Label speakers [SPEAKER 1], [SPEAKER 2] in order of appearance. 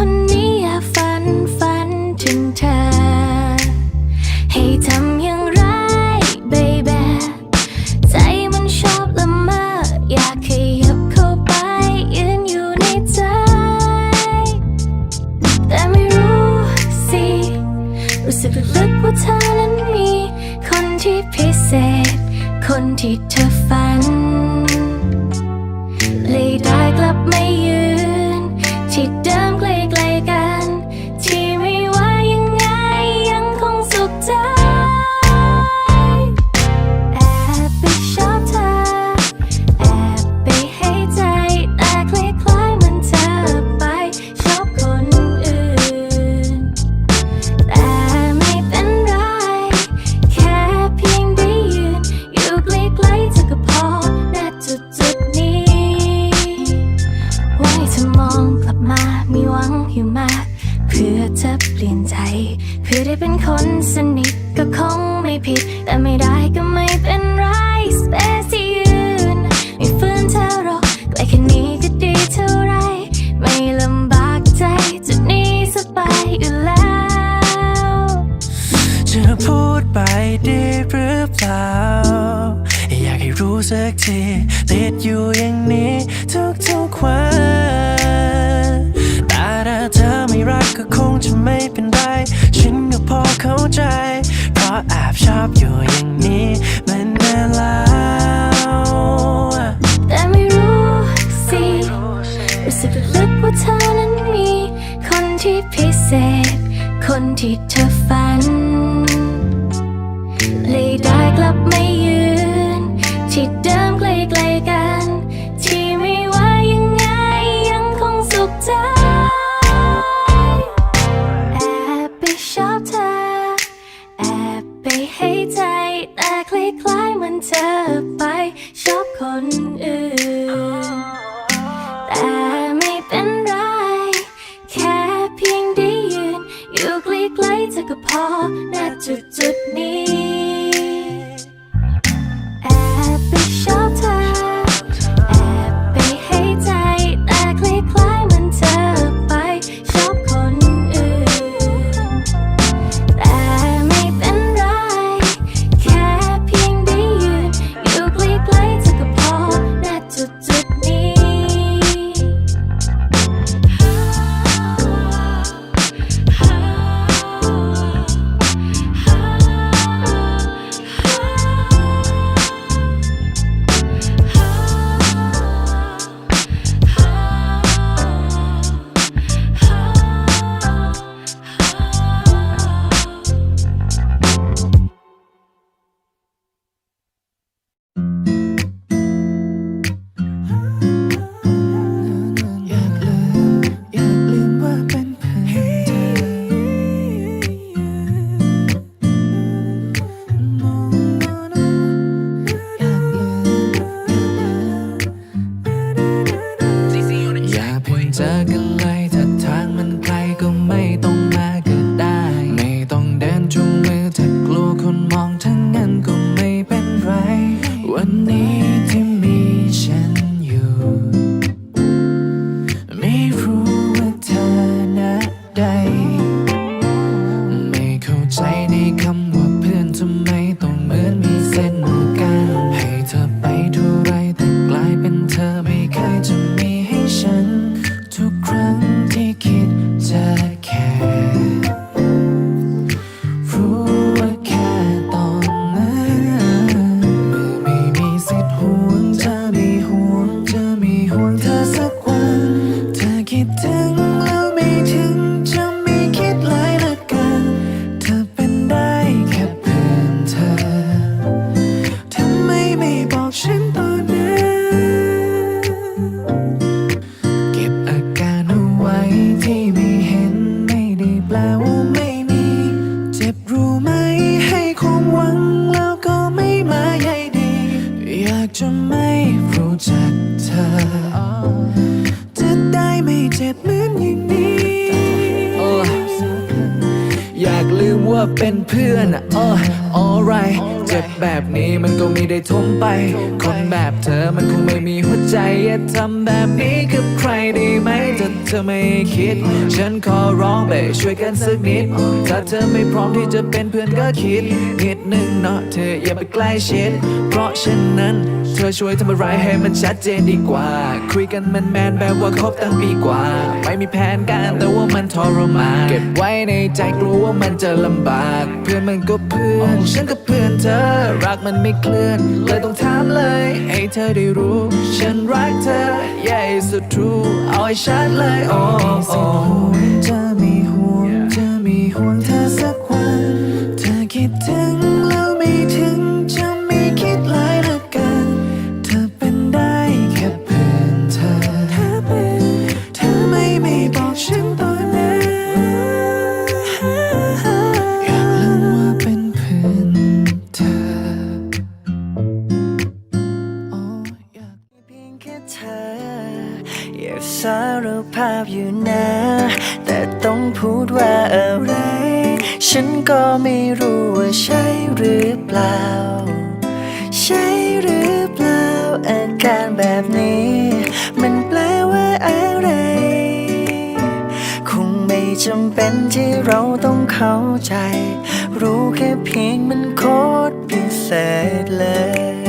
[SPEAKER 1] คนนี้อยากฝันฝันถึงเธอ ให้ทำอย่างไร baby ใจมันชอบละเมออยากขยับเข้าไป ยืนอยู่ในใจ แต่ไม่รู้สิ รู้สึกลึกๆว่าเธอนั้นมี คนที่พิเศษ คนที่เธอ วังอยู่มากเพื่อเธอเปลี่ยนใจ เพื่อได้เป็นคนสนิทก็คงไม่ผิด แต่ไม่ได้ก็ไม่เป็นไรสเปซที่ยืนไม่ฝืนเธอหรอกใกล้แค่นี้ก็ดีเท่าไร ไม่ลำบากใจจุดนี้สบายอยู่แล้ว
[SPEAKER 2] จะพูดไปดีหรือเปล่า อยากให้รู้สักทีติดอยู่อย่างนี้ทุกๆวัน รักก็คงจะไม่เป็นไร ฉันก็พอเข้าใจ เพราะแอบชอบอยู่อย่างนี้มันนานแล้ว
[SPEAKER 1] แต่ไม่รู้สิรู้สึกลึกว่าเธอนั้นมี คนที่พิเศษ คนที่เธอฝัน เลยได้กลับไม่ เธอไปชอบคนอื่น แต่ไม่เป็นไร แค่เพียงได้ยืน อยู่ใกล้ๆเธอก็พอณจุดจุดๆนี้ แอบไปชอบเธอ จากเธอ จะ
[SPEAKER 2] ได้ไม่เจ็บเหมือนอย่างนี้ อยากลืมว่าเป็นเพื่อนอะอ้อ alright เจ็บแบบนี้มันก็ไม่ได้ทมไป คนแบบเธอมันคงไม่มีหัวใจอย่าทำแบบนี้กับใครได้ไหมถ้าเธอไม่คิด ฉันขอร้องไปช่วยกันสักนิด ถ้าเธอไม่พร้อมที่จะเป็นเพื่อนก็คิดนิดนึงเนาะเธออย่าไปใกล้ชิด เพราะฉะนั้นเธอช่วยทำอะไรให้มันชัดเจนดีกว่า คุยกันแมนแบบว่าคบตั้งปีกว่า ไม่มีแผนการแต่ว่ามันทรมาน เก็บไว้ในใจกลัวว่ามันจะลำบาก เพื่อนมันก็เพื่อ นฉันก็เพื่อนเธอรักมันไม่เคลื่อนเลยต้องถามเลย ให้เธอได้รู้ ฉันรักเธอใหญ่สุดทรูเอาให้ชัดเลยโอ้โอ้จะมีห่วงเธอมีห่ว
[SPEAKER 3] งเธอารภาพอยู่นะ แต่ต้องพูดว่าอะไร ฉันก็ไม่รู้ว่าใช่หรือเปล่า ใช่หรือเปล่า อาการแบบนี้ มันแปลว่าอะไร คงไม่จำเป็นที่เราต้องเข้าใจ รู้แค่เพียงมันโคตรพิเศษเลย